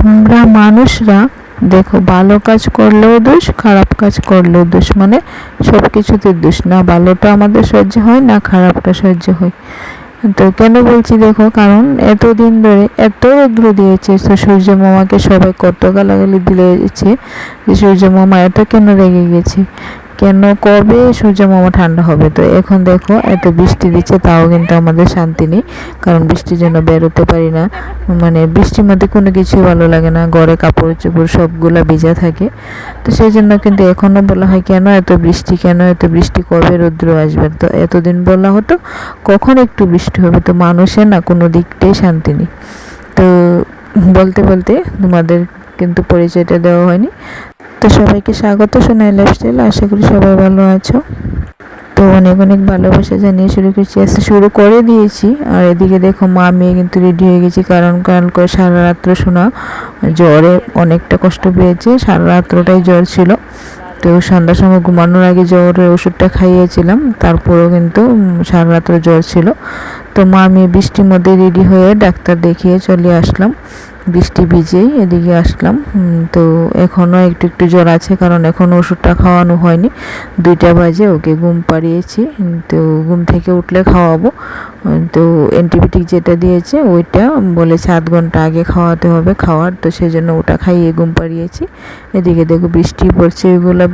আমরা মানুষরা দেখো, ভালো কাজ করলেও দোষ, খারাপ কাজ করলেও দোষ। মানে সব কিছুতে দোষ। না ভালোটা আমাদের সহ্য হয়, না খারাপটা সহ্য হয়। তো কেন বলছি দেখো, কারণ এতদিন ধরে এত রৌদ্র দিয়েছে তো সূর্য মামাকে সবাই কত গালাগালি দিয়েছে যে সূর্য মামা এত কেন রেগে গেছে? কেন কবে সূর্য মামা ঠান্ডা হবে? তো এখন দেখো, এত বৃষ্টি দিচ্ছে, তাও কিন্তু আমাদের শান্তি নেই। কারণ বৃষ্টির জন্য বেরোতে পারি না। মানে বৃষ্টির মধ্যে কোনো কিছুই ভালো লাগে না। ঘরে কাপড় চোপড় সবগুলা ভিজা থাকে। তো সেই জন্য কিন্তু এখনও বলা হয়, কেন এত বৃষ্টি, কেন এত বৃষ্টি, কবে রৌদ্র আসবে? তো এতদিন বলা হতো, কখন একটু বৃষ্টি হবে? তো মানুষের না কোনো দিকটাই শান্তি নেই। তো বলতে বলতে তোমাদের কিন্তু পরিচয়টা দেওয়া হয়নি। তো সবাইকে স্বাগত শোনাই লাইফস্টাইল আশা করি সবাই ভালো আছো। তো অনেক অনেক ভালোবাসা জানিয়ে শুরু করছি। আজকে শুরু করে দিয়েছি, আর এদিকে দেখো মা মেয়ে কিন্তু রেডি হয়ে গেছি, কারণ কারণ করে সারা রাত্র শোনা জ্বরে অনেকটা কষ্ট পেয়েছে, সারা রাত্রটাই জ্বর ছিল। তো সন্ধ্যার সময় ঘুমানোর আগে জ্বরের ওষুধটা খাইয়েছিলাম, তারপরেও কিন্তু সারা রাত্র জ্বর ছিল। তো মা মেয়ে বৃষ্টির মধ্যে রেডি হয়ে ডাক্তার দেখিয়ে চলে আসলাম। বৃষ্টি ভিজেই এদিকে আসলাম। তো এখনও একটু একটু জ্বর আছে, কারণ এখনও ওষুধটা খাওয়ানো হয়নি। দুইটা বাজে, ওকে ঘুম পাড়িয়েছি। তো ঘুম থেকে উঠলে খাওয়াবো। তো অ্যান্টিবায়োটিক যেটা দিয়েছে, ওইটা বলেছে আধ ঘণ্টা আগে খাওয়াতে হবে খাওয়ার, তো সেই জন্য ওটা খাইয়ে ঘুম পাড়িয়েছি। এদিকে দেখো বৃষ্টি পড়ছে ওইগুলো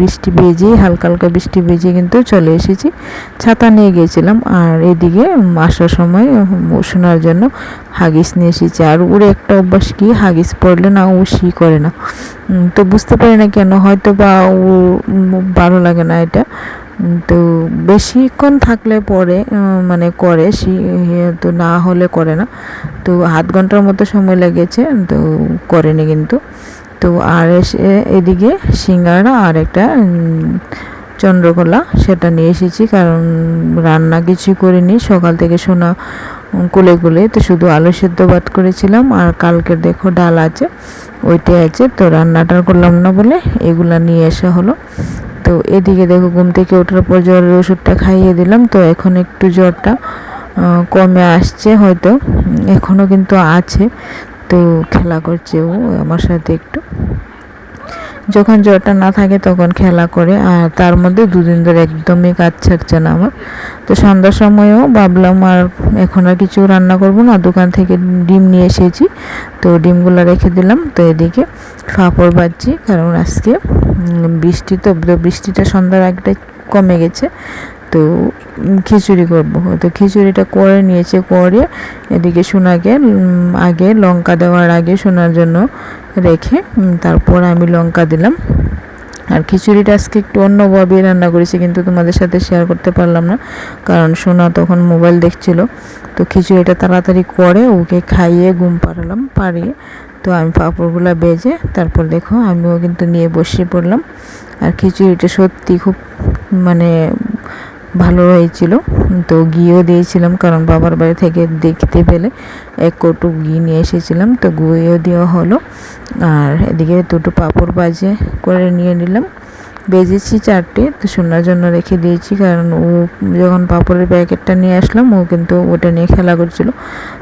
বৃষ্টি ভেজেই, হালকা হালকা বৃষ্টি ভেজে কিন্তু চলে এসেছি। ছাতা নিয়ে গিয়েছিলাম আর এদিকে আসার সময় শোনার জন্য হাগিস নিয়ে এসেছে। আর ওর একটা অভ্যাস কি? হাগিস পড়লে না ও শি করে না। তো বুঝতে পারি না কেন হয়তো বা ও ভালো লাগে না এটা। তো বেশিক্ষণ থাকলে পরে মানে করে তো না হলে করে না। তো আধ ঘণ্টার মতো সময় লেগেছে, তো করেনি কিন্তু। তো আর এসে এদিকে সিঙ্গারা আর একটা চন্দ্রকলা, সেটা নিয়ে এসেছি। কারণ রান্না কিছুই করিনি। সকাল থেকে শোনা কুলে কুলে, তো শুধু আলু সেদ্ধ ভাত করেছিলাম, আর কালকে দেখো ডাল আছে, ওইটাই আছে, তো রান্নাটা করলাম না বলে এগুলা নিয়ে আসা হলো। তো এদিকে দেখো ঘুম থেকে ওঠার পর জ্বরের ওষুধটা খাইয়ে দিলাম, তো এখন একটু জ্বরটা কমে আসছে হয়তো এখনও কিন্তু আছে, তো খেলা করছে ও, আমার সাথে একটু। যখন জ্বরটা না থাকে তখন খেলা করে, আর তার মধ্যে দুদিন ধরে একদমই কাজ ছাড়ছে না আমার। তো সন্ধ্যার সময়ও ভাবলাম আর এখন আর কিছু রান্না করব না, দোকান থেকে ডিম নিয়ে এসেছি। তো ডিমগুলো রেখে দিলাম, তো এদিকে ফাঁপড় বাজছি কারণ আজকে বৃষ্টি তো বৃষ্টিটা সন্ধ্যার আগটাই কমে গেছে। তো খিচুড়ি করব। তো খিচুড়িটা করে নিয়েছে, করে এদিকে সোনাকে আগে লঙ্কা দেওয়ার আগে সোনার জন্য রেখে তারপর আমি লঙ্কা দিলাম। আর খিচুড়িটা আজকে একটু অন্যভাবে রান্না করেছি, কিন্তু তোমাদের সাথে শেয়ার করতে পারলাম না, কারণ সোনা তখন মোবাইল দেখছিল। তো খিচুড়িটা তাড়াতাড়ি করে ওকে খাইয়ে ঘুম পাড়ালাম, পাড়িয়ে তো আমি পাঁপড়গুলো বেজে তারপর দেখো আমিও কিন্তু নিয়ে বসে পড়লাম। আর খিচুড়িটা সত্যি খুব মানে ভালো হয়েছিল। তো ঘিও দিয়েছিলাম কারণ বাবার বাড়ি থেকে দেখতে পেলে এক কটু ঘি নিয়ে এসেছিলাম। তো গুঁয়েও দেওয়া হলো। আর এদিকে দুটো পাঁপড় বাজে করে নিয়ে নিলাম। বেজেছি চারটে। তো শোনার জন্য রেখে দিয়েছি কারণ ও যখন পাঁপড়ের প্যাকেটটা নিয়ে আসলাম, ও কিন্তু ওটা নিয়ে খেলা করছিল।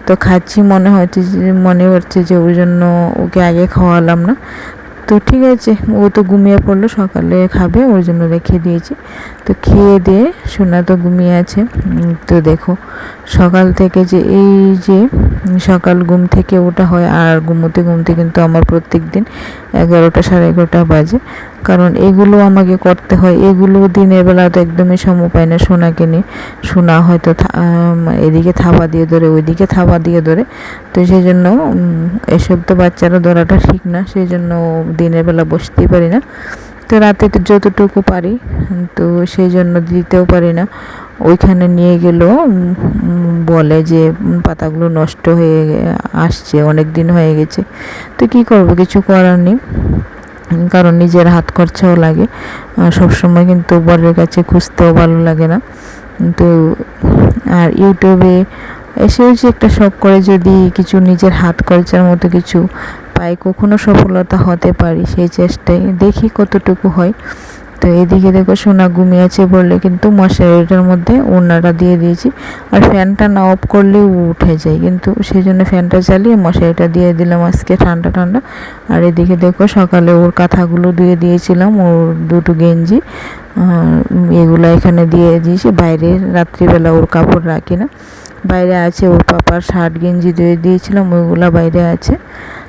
তো খাচ্ছি মনে হচ্ছে মনে হচ্ছে যে ওই জন্য ওকে আগে খাওয়ালাম না। তো ঠিক আছে, ও তো ঘুমিয়ে পড়ল, সকালে খাবে, ওর জন্য রেখে দিয়েছি। তো খেয়ে দিয়ে সোনা তো ঘুমিয়ে আছে। তো দেখো সকাল থেকে যে এই যে সকাল ঘুম থেকে ওটা হয় আর ঘুমোতে ঘুমতে কিন্তু আমার প্রত্যেক দিন এগারোটা সাড়ে এগারোটা বাজে। কারণ এগুলো আমাকে করতে হয়। এগুলো দিনের বেলা তো একদমই সময় পায় না সোনাকে নিয়ে। সোনা হয়তো এদিকে থাবা দিয়ে ধরে, ওইদিকে থাবা দিয়ে ধরে। তো সেই জন্য এসব তো বাচ্চারা ধরাটা ঠিক না সেই জন্য দিনের বেলা বসতেই পারি না। তো রাতে যতটুকু পারি, তো সেই জন্য দিতেও পারি না। ওইখানে নিয়ে গেলেও বলে যে পাতাগুলো নষ্ট হয়ে আসছে, অনেক দিন হয়ে গেছে। তো কি করব? কিছু করার নেই। কারণ নিজের হাত খরচাও লাগে। সবসময় কিন্তু বরের কাছে খুঁজতেও ভালো লাগে না। তো, আর ইউটিউবে এসেও যে একটা শখ করে যদি কিছু নিজের হাত খরচার মতো কিছু পাই, কখনো সফলতা হতে পারি সেই চেষ্টায়। দেখি কতটুকু হয়। তো এদিকে দেখো সোনা ঘুমিয়েছে বললে কিন্তু মশারিটার মধ্যে ওড়নাটা দিয়ে দিয়েছি। আর ফ্যানটা না অফ করলেও ও উঠে যায়, কিন্তু সেই জন্য ফ্যানটা চালিয়ে মশারিটা দিয়ে দিলাম আজকে ঠান্ডা ঠান্ডা। আর এদিকে দেখো সকালে ওর কাঁথাগুলো দিয়ে দিয়েছিলাম, ওর দুটো গেঞ্জি। এগুলো এখানে দিয়ে দিয়েছি। বাইরে রাত্রিবেলা ওর কাপড় রাখি না। বাইরে আছে ওর পাপার শার্ট গেঞ্জি দিয়ে দিয়েছিলাম, ওইগুলো বাইরে আছে।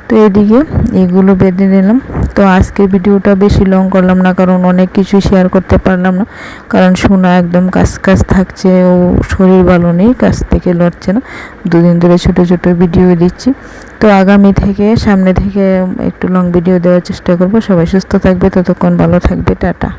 তো এদিকে এগুলো বেঁধে নিলাম। তো আজকে ভিডিওটা বেশি লং করলাম না, কারণ অনেক কিছু শেয়ার করতে পারলাম না। কারণ সোনা একদম কাজ কাজ থাকছে, ও শরীর ভালো নেই কাছ থেকে লড়ছে না। দুদিন ধরে ছোট ছোট ভিডিও দিচ্ছি। তো আগামী থেকে, সামনে থেকে একটু লং ভিডিও দেওয়ার চেষ্টা করব। সবাই সুস্থ থাকবে, ততক্ষণ ভালো থাকবে, টাটা।